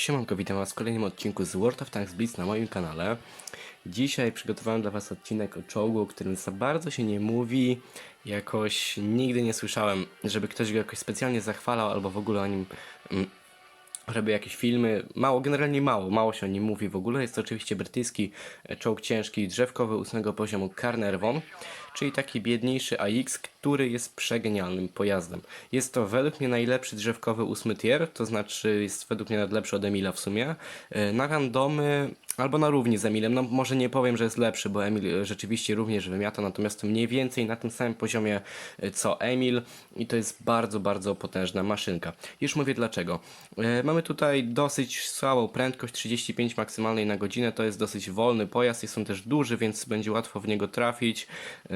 Siemanko, witam was w kolejnym odcinku z World of Tanks Blitz na moim kanale. Dzisiaj przygotowałem dla was odcinek o czołgu, o którym za bardzo się nie mówi. Jakoś nigdy nie słyszałem, żeby ktoś go jakoś specjalnie zachwalał albo w ogóle o nim mm, robił jakieś filmy. Mało, generalnie mało, mało się o nim mówi w ogóle. Jest to oczywiście brytyjski czołg ciężki, drzewkowy ósmego poziomu Carnarvon, czyli taki biedniejszy AX, który jest przegenialnym pojazdem. Jest to według mnie najlepszy drzewkowy ósmy tier, to znaczy jest według mnie nawet lepszy od Emila w sumie. E, Na randomy albo na równi z Emilem, no może nie powiem, że jest lepszy, bo Emil rzeczywiście również wymiata, natomiast to mniej więcej na tym samym poziomie e, co Emil i to jest bardzo, bardzo potężna maszynka. Już mówię dlaczego. E, Mamy tutaj dosyć słabą prędkość 35 maksymalnej na godzinę, to jest dosyć wolny pojazd, jest on też duży, więc będzie łatwo w niego trafić,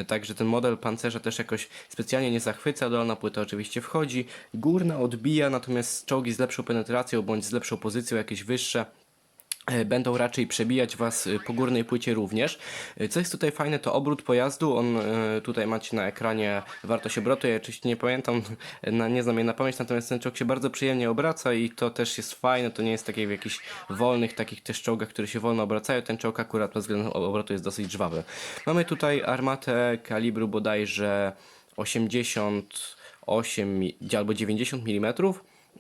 E, także ten model pancerza też jakoś specjalnie nie zachwyca, dolna płyta oczywiście wchodzi, górna odbija, natomiast czołgi z lepszą penetracją bądź z lepszą pozycją, jakieś wyższe, będą raczej przebijać Was e, po górnej płycie również. E, Co jest tutaj fajne, to obrót pojazdu. On e, tutaj macie na ekranie wartość obrotu. Ja oczywiście nie pamiętam, na, nie znam jej na pamięć, natomiast ten czołg się bardzo przyjemnie obraca i to też jest fajne. To nie jest takie w jakichś wolnych takich też czołgach, które się wolno obracają. Ten czołg akurat pod względem obrotu jest dosyć żwawy. Mamy tutaj armatę kalibru bodajże 88 mi- albo 90 mm.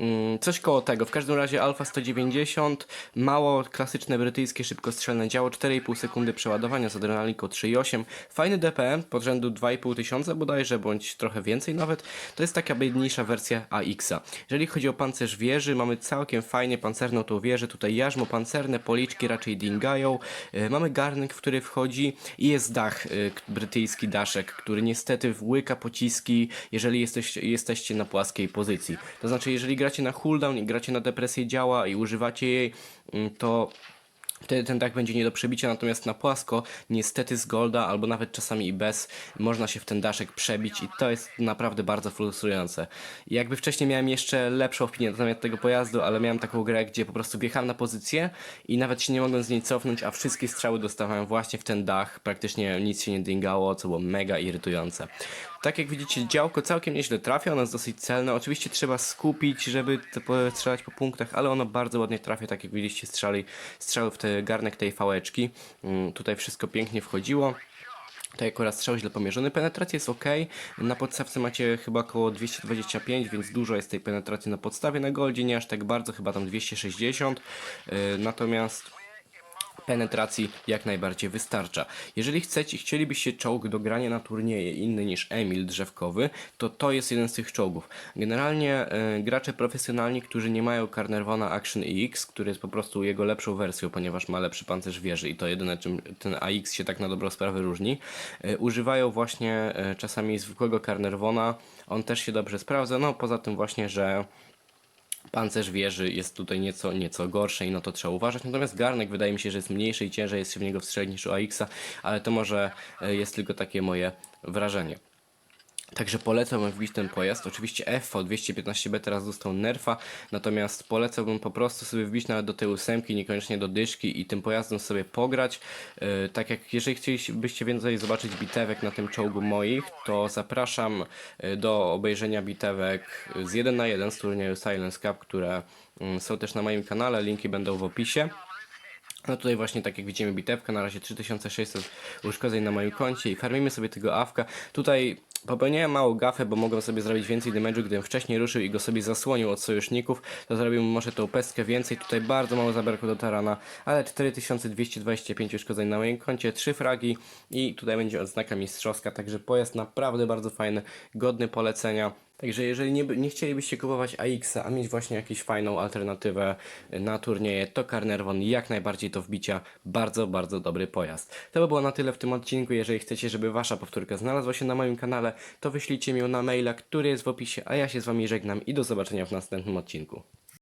Mm, Coś koło tego. W każdym razie Alfa 190, mało klasyczne brytyjskie szybkostrzelne działo, 4,5 sekundy przeładowania z adrenaliką 3,8. Fajny DPM pod rzędu 2,5 tysiąca bodajże, bądź trochę więcej nawet. To jest taka biedniejsza wersja AX-a. Jeżeli chodzi o pancerz wieży, mamy całkiem fajnie pancerną tą wieżę. Tutaj jarzmo pancerne, policzki raczej dingają. E, Mamy garnek, w który wchodzi i jest dach, e, brytyjski daszek, który niestety łyka pociski, jeżeli jesteś, jesteście na płaskiej pozycji. To znaczy, jeżeli gracie na cooldown i gracie na depresję działa i używacie jej, mm, to Wtedy ten dach będzie nie do przebicia, natomiast na płasko, niestety z golda, albo nawet czasami i bez, można się w ten daszek przebić i to jest naprawdę bardzo frustrujące. Jakby wcześniej miałem jeszcze lepszą opinię na temat tego pojazdu, ale miałem taką grę, gdzie po prostu wjechałem na pozycję i nawet się nie mogłem z niej cofnąć, a wszystkie strzały dostawałem właśnie w ten dach, praktycznie nic się nie dingało, co było mega irytujące. Tak jak widzicie, działko całkiem nieźle trafia, ono jest dosyć celne. Oczywiście trzeba skupić, żeby strzelać po punktach, ale ono bardzo ładnie trafia, tak jak widzieliście, strzeli, strzały w te garnek tej fałeczki. Mm, tutaj wszystko pięknie wchodziło. Tutaj akurat strzał źle pomierzony. Penetracja jest ok. Na podstawce macie chyba około 225, więc dużo jest tej penetracji na podstawie. Na goldzie nie aż tak bardzo, chyba tam 260. Yy, natomiast penetracji jak najbardziej wystarcza. Jeżeli chcecie, chcielibyście czołg do grania na turnieje inny niż Emil drzewkowy, to to jest jeden z tych czołgów. Generalnie e, gracze profesjonalni, którzy nie mają Carnarvona Action EX, który jest po prostu jego lepszą wersją, ponieważ ma lepszy pancerz wieży i to jedyne czym ten AX się tak na dobrą sprawę różni, e, używają właśnie e, czasami zwykłego Carnarvona. On też się dobrze sprawdza, no poza tym właśnie, że Pancerz wieży jest tutaj nieco, nieco gorszy i no to trzeba uważać. Natomiast garnek wydaje mi się, że jest mniejszy i ciężej jest się w niego wstrzelić niż u AX-a, ale to może e, jest tylko takie moje wrażenie. Także polecam wbić ten pojazd. Oczywiście FV215B teraz dostał nerfa, natomiast polecałbym po prostu sobie wbić nawet do tej ósemki, niekoniecznie do dyszki i tym pojazdem sobie pograć. Yy, tak jak jeżeli chcielibyście więcej zobaczyć bitewek na tym czołgu moich, to zapraszam yy, do obejrzenia bitewek z 1 na 1 z turnieju Silence Cup, które yy, są też na moim kanale, linki będą w opisie. No tutaj właśnie tak jak widzimy bitewka, na razie 3600 uszkodzeń na moim koncie i farmimy sobie tego awka. Tutaj popełniałem małą gafę, bo mogłem sobie zrobić więcej damage'u, gdybym wcześniej ruszył i go sobie zasłonił od sojuszników, to zrobiłbym może tą pestkę więcej. Tutaj bardzo mało zabrakło do tarana, ale 4225 uszkodzeń na moim koncie, 3 fragi i tutaj będzie odznaka mistrzowska, także pojazd naprawdę bardzo fajny, godny polecenia. Także jeżeli nie, nie chcielibyście kupować AX-a, a mieć właśnie jakąś fajną alternatywę na turnieje, to Carnarvon jak najbardziej to wbicia. Bardzo, bardzo dobry pojazd. To by było na tyle w tym odcinku. Jeżeli chcecie, żeby wasza powtórka znalazła się na moim kanale, to wyślijcie mi ją na maila, który jest w opisie, a ja się z wami żegnam i do zobaczenia w następnym odcinku.